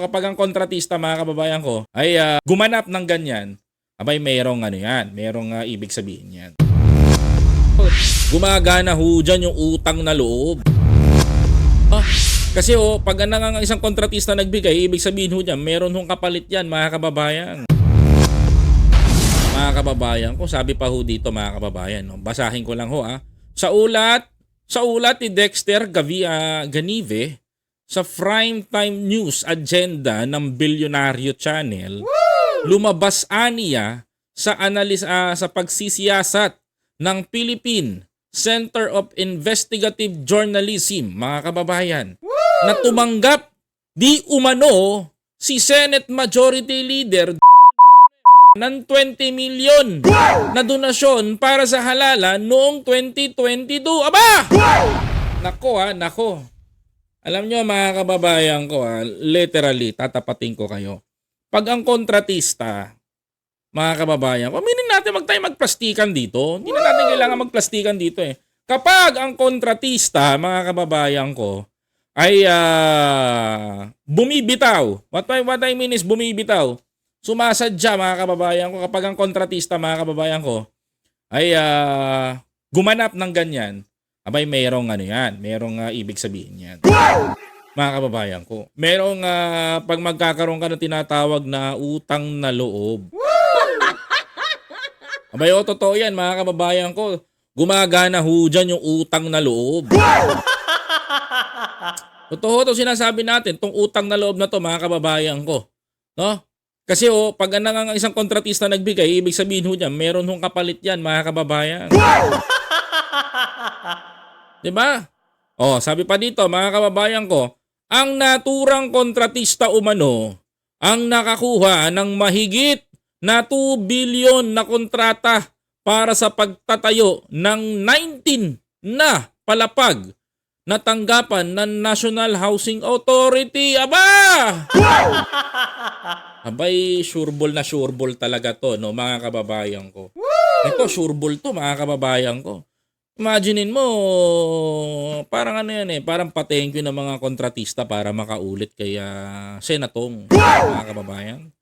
Kapag ang kontratista, mga kababayan ko, ay ah, gumanap ng ganyan, abay mayroong ano yan, mayroong ah, ibig sabihin yan. Gumagana ho dyan yung utang na loob. Ah, kasi oh, pag ang ang isang kontratista nagbigay, ibig sabihin ho dyan, meron hong kapalit yan, mga kababayan. Mga kababayan ko, sabi pa ho dito mga kababayan, no? basahin ko lang ho ah. Sa ulat, sa ulat ni Dexter Gavia Ganive, sa Primetime News agenda ng Bilyonaryo Channel, lumabas aniya sa analis ah, sa pagsisiyasat ng Philippine Center of Investigative Journalism, mga kababayan, na tumanggap di umano si Senate Majority Leader ng 20 million na donasyon para sa halalan noong 2022. Aba! Nako ha, nako. Alam nyo mga kababayan ko ha, literally, tatapatin ko kayo. Pag ang kontratista, mga kababayan ko, aminin natin mag tayo magplastikan dito. Hindi na natin kailangan magplastikan dito eh. Kapag ang kontratista, mga kababayan ko, ay ah, bumibitaw. What I, what I mean is bumibitaw. Sumasadya mga kababayan ko kapag ang kontratista mga kababayan ko ay ah, gumanap ng ganyan. Abay mayroong ano yan, mayroong ah, ibig sabihin yan. Mga kababayan ko. Merong ah, pag magkakaroon ka ng tinatawag na utang na loob. Abay, o totoo yan mga kababayan ko. Gumagana ho dyan yung utang na loob. Totoo to sinasabi natin, tong utang na loob na to mga kababayan ko. No? Kasi oh, pag ang isang kontratista nagbigay, ibig sabihin ho niya, meron hong kapalit yan mga kababayan. 'Di ba? Oh, sabi pa dito mga kababayan ko, ang naturang kontratista umano ang nakakuha ng mahigit na 2 billion na kontrata para sa pagtatayo ng 19 na palapag na tanggapan ng National Housing Authority. Aba! Abay, sureball na sureball talaga to, no, mga kababayan ko. Ito, sureball to, mga kababayan ko. Imaginein mo, parang ano yan eh, parang patengko ng mga kontratista para makaulit kay ah, Senatong, mga kababayan.